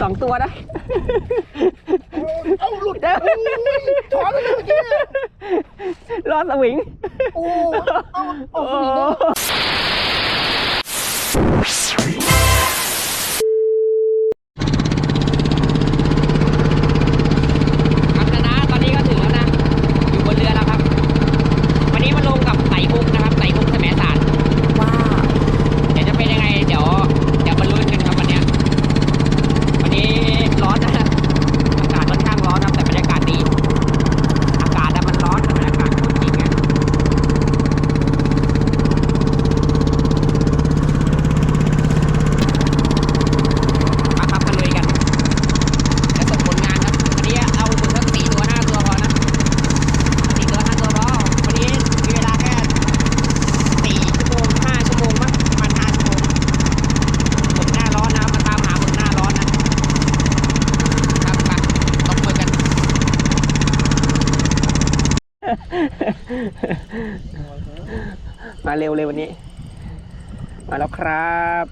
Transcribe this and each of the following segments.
สองตัวนะเอ้าหลุดโอ้ยช้อนเลยเมื่อกี้เนี่ยรอดสวิง โอ้เอาโอ้เอาสวิงได้ ครับนะตอนนี้ก็ถึงแล้วนะ อยู่บนเรือแล้วครับ วันนี้มาลงกับไต่ฮุกนะครับไต่ฮุกแสมสาร ว้าว เดี๋ยวจะเป็นยังไง เดี๋ยวเดี๋ยวมาลุ้นกันครับวันเนี้ยวันนี้ร้อนนะ อากาศค่อนข้างร้อนนะแต่บรรยากาศดี อากาศอะมันร้อนแต่บรรยากาศโคตรจริงอะมาครับมาลุยกันจะส่งผลงานครับวันนี้เอาถึงสักสี่ตัวห้าตัวพอนะสี่ตัวห้าตัวพอวันนี้มีเวลาแค่สี่ชั่วโมงห้าชั่วโมงมั้งประมาณห้าชั่วโมงหมดหน้าร้อนนะมาตามหาหมดหน้าร้อนนะครับมาตบมือกัน มาเร็วเลยวันนี้ มาแล้วครับ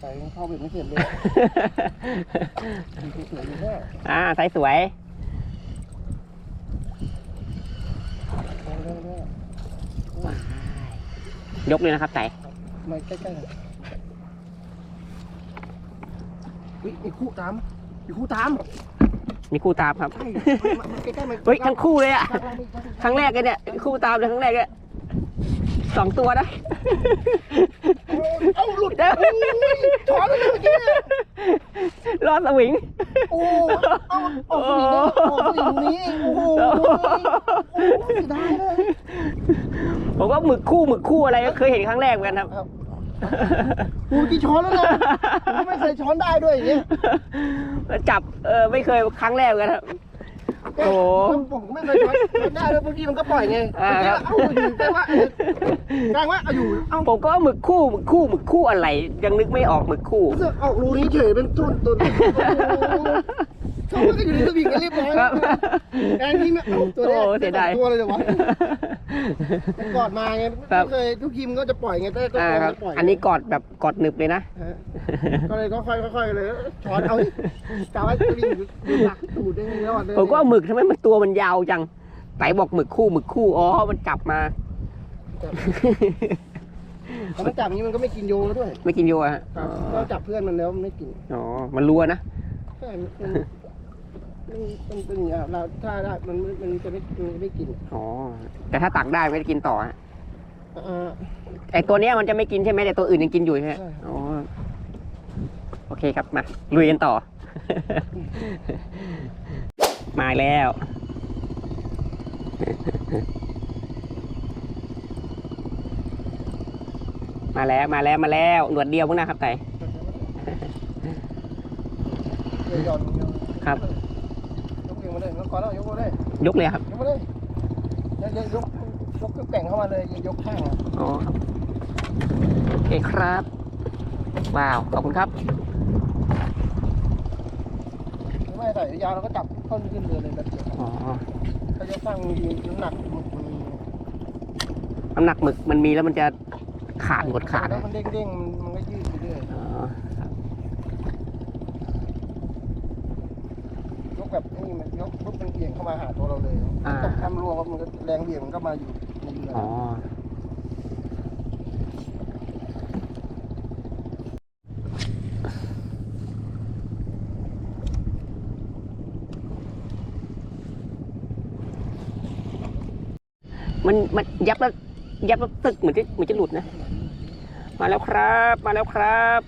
ใส่เข้าเบ็ดไม่เสร็จเลยสวยอยู่แค่อ่าไซส์สวยเร็วๆเร็วยกเลยนะครับไต่ๆมาใกล้ๆหน่อยอุ้ยไอ้คู่ตามไอ้คู่ตาม มีคู่ตามครับใช่มามาใกล้ๆมาเฮ้ยทั้งคู่เลยอะข้างล่างนี่ข้างล่างครั้งแรกเลยเนี่ย คู่ตามเลยครั้งแรกเลยสองตัวนะเอ้าหลุดโอ้ยช้อนเลยเมื่อกี้เนี่ยรอดสวิง โอ้เอาเอาสวิงได้เอาสวิงนี้โอ้โหโอ้โหเสียดายเลยผมก็หมึกคู่หมึกคู่อะไรก็เคยเห็นครั้งแรกเหมือนกันครับ ครับโอ้ยกี่ช้อนแล้วนะผมก็ไม่เคยช้อนได้ด้วยอย่างเงี้ยแล้วจับเออไม่เคยครั้งแรกเหมือนกันครับ โอ้โห ผมก็ไม่เคยช้อนช้อนได้แล้วบางทีมันก็ปล่อยไงอ่าเมื่อกี้ครับเอ้าอยู่แปลว่าเออกลางว่าเอาอยู่เอ้าผมก็หมึกคู่หมึกคู่หมึกคู่อะไรยังนึกไม่ออกหมึกคู่รู้สึกออกรูนี้เฉยเป็นตุนตุนเขาก็อยู่ในสวิงกันเรียบร้อยครับแอนนี่ไม่เอาตัวแรกโอ้เสียดาย ตัวเลยเดี๋ยววะมัน กอดมาไงครับ ไม่เคยทุกทีมก็จะปล่อยไงแต่ก็อ่าครับไม่ปล่อยอันนี้กอดแบบกอดหนึบเลยนะ ฮะก็เลยก็ค่อยๆค่อยๆเลยช้อนเอากะว่าจะวิ่งอยู่หลักตูดได้ไงแล้วอะเดินผมก็หมึกทำไมมันตัวมันยาวจังไตบอกหมึกคู่หมึกคู่อ๋อมันจับมาถ้ามันจับอย่างนี้มันก็ไม่กินโยด้วยไม่กินโยอะฮะคอ๋รับอก็จับเพื่อนมันแล้วมันไม่กินอ๋อมันรัวนะใช่มัน มันมันมันเป็นอย่างเงี้ยเราถ้าได้มันมันจะไม่มันจะไม่กินอ๋อแต่ถ้าตักได้ไม่ได้กินต่อฮะอ่า ไอตัวเนี้ยมันจะไม่กินใช่ไหมแต่ตัวอื่นยังกินอยู่ใช่ไหมใช่ อ๋อโอเคครับมาลุยกันต่อ มาแล้ว มาแล้วมาแล้วมาแล้วหนวดเดียวพวกนะครับไต่เดี๋ยวหย่อนเดี๋ยวครับยกเอง มาเลยยกก่อนแล้วยกมาเลยยกเลยครับ ยกมาเลยเดี๋ยวเดี๋ยวยกยกเครื่องแต่งเข้ามาเลยยกข้างอะอ๋อครับโอเคครับว้าวขอบคุณครับหรือไม่ใส่ยาวเราก็จับต้นขึ้นเรือเลยแบบเดียวอ๋อถ้ายกข้างมีน้ำหนักมันมีน้ำหนักหมึกมันมีแล้วมันจะขาดหมดขาดแล้วนะมันเด้งๆมันก็ยืดไปเรื่อย อ๋อครับ ย กแบบนี่มันยกปุ๊บมันเบี่ยงเข้ามาหาตัวเราเลยตกทำรวมมันก็แรงเบี่ยงมันก็มาอยู่ในเรืออ๋อ มันมันยับแล้วยับแล้วตึกเหมือนจะเหมือนจะหลุดนะ มาแล้วครับ มาแล้วครับ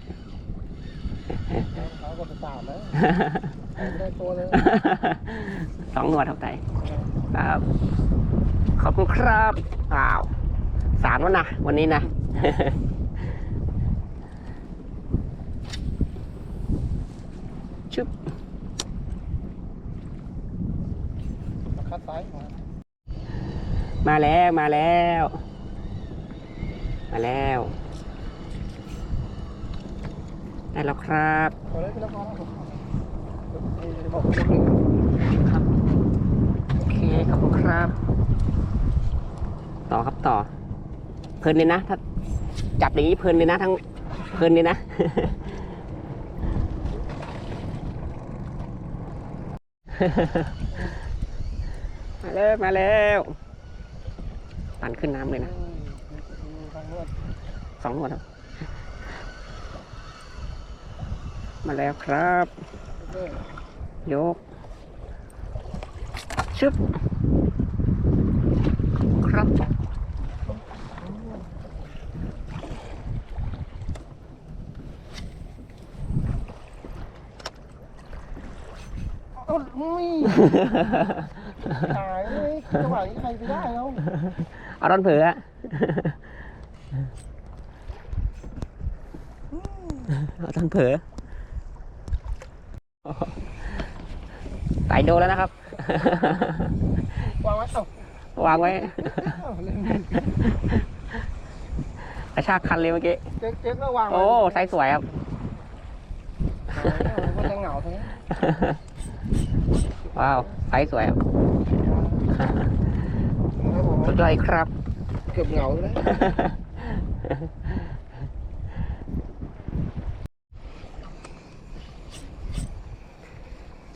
เขาก็จะตามแล้วไม่ได้ตัวเลยสองหนวดเท่าไหร่ครับ ขอบคุณครับว้าวสารวันนะวันนี้นะชึบคัดซ้ายมามาแล้วมาแล้ว มาแล้ว ได้แล้วครับครับ โอเคขอบคุณครับ ต่อครับต่อ เพลินเลยนะ ถ้าจับอย่างนี้เพลินเลยนะทั้งเพลินเลยนะมาแล้วมาแล้วปั่นขึ้นน้ำเลยนะสองหนวดครับ มาแล้วครับเรื่อยยก ชึบ ครับๆเอ้าอุ้ยตายเลยจังหวะนี้ใครไปได้แล้วเอาดอนเผืออะเอาดอนเผือ ไต่โดนแล้วนะครับ วางไว้เอ้าวางไว้ เอ้าเล่นกระชากคันเลยเมื่อกี้ เจ๊กเจ๊กก็วางไว้โอ้ไซส์สวยครับมันจะเหงาตรงนี้ว้าวไซส์สวยครับครับผมสุดยอดครับ เกือบเหงาเลย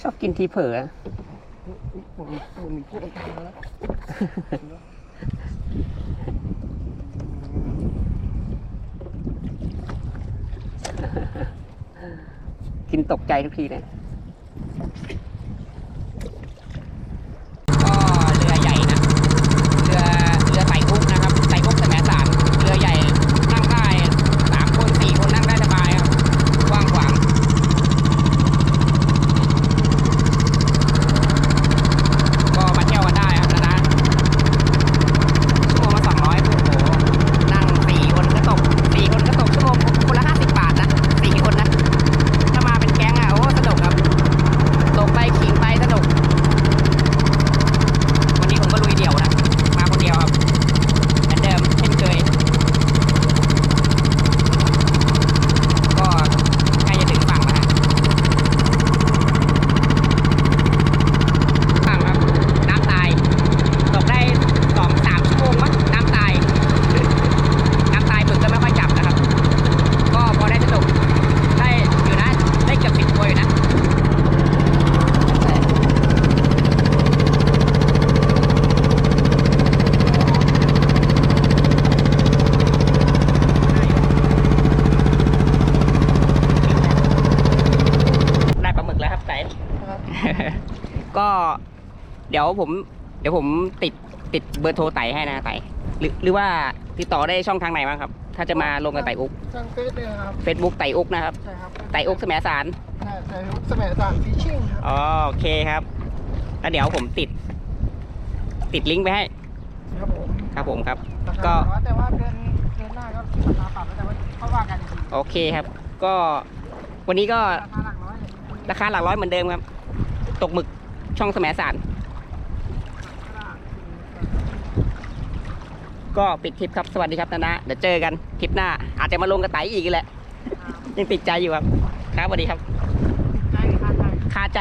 ชอบกินทีเผลอผมผมมีพวกมันตามมาแล้วกินตกใจทุกทีเลยก็เรือใหญ่นะ เรือเรือไต่คุกนะครับไต่คุกสมัยสารเรือใหญ่นั่งได้สามคนสี่คนนั่งได้สบายครับกว้างขวาง ก็มาเที่ยวกันได้ครับนะนะชั่วโมงละสองร้อยโอ้โหนั่งสี่คนก็ตกสี่คนก็ตกชั่วโมงคนละห้าสิบบาทนะสี่คนนะ ถ้ามาเป็นแก๊งอะโอ้สนุกครับ ตกไปขิงไปสนุก วันนี้ผมก็ลุยเดี่ยวนะ มาคนเดียวครับเหมือนเดิมเช่นเคย ก็ใกล้จะถึงฝั่งแล้วฮะฝั่งครับ น้ำตาย ตกได้สองสามชั่วโมงมั้งน้ำตาย น้ำตายฝึกก็ไม่ค่อยจับนะครับ ก็พอได้สนุก ได้อยู่นะ ได้เกือบสิบตัวอยู่นะ ได้ปลาหมึกแล้วครับไก่ ก็เดี๋ยวผม เดี๋ยวผมติดติดเบอร์โทรไต่ให้นะไต่หรือหรือว่าติดต่อได้ช่องทางไหนบ้างครับ ถ้าจะมาลงกับไต่อุกทางเฟซเลยครับ Facebook ไต่อุกนะครับใช่ครับไต่อุกสมัยสารใช่ใช่ครับสมัยสารฟิชชิ่งครับอ๋อโอเคครับแล้วเดี๋ยวผมติด ติดลิงก์ไปให้ครับผมครับผมครับราคาก็แต่ว่าเดือนเดือนหน้าก็ราคาปรับแล้วแต่ว่าค่อยว่ากันอีกทีโอเคครับ ก็วันนี้ก็ราคาหลักร้อยเนี่ยราคาหลักร้อยเหมือนเดิมครับ ตกหมึก ช่องสมัยสารก็ปิดทริปครับ สวัสดีครับนานะเดี๋ยวเจอกันทริปหน้า อาจจะมาลงกระไตอีกแหละ ยังติดใจอยู่ครับ ครับสวัสดีครับใช่ครับใช่คาใจ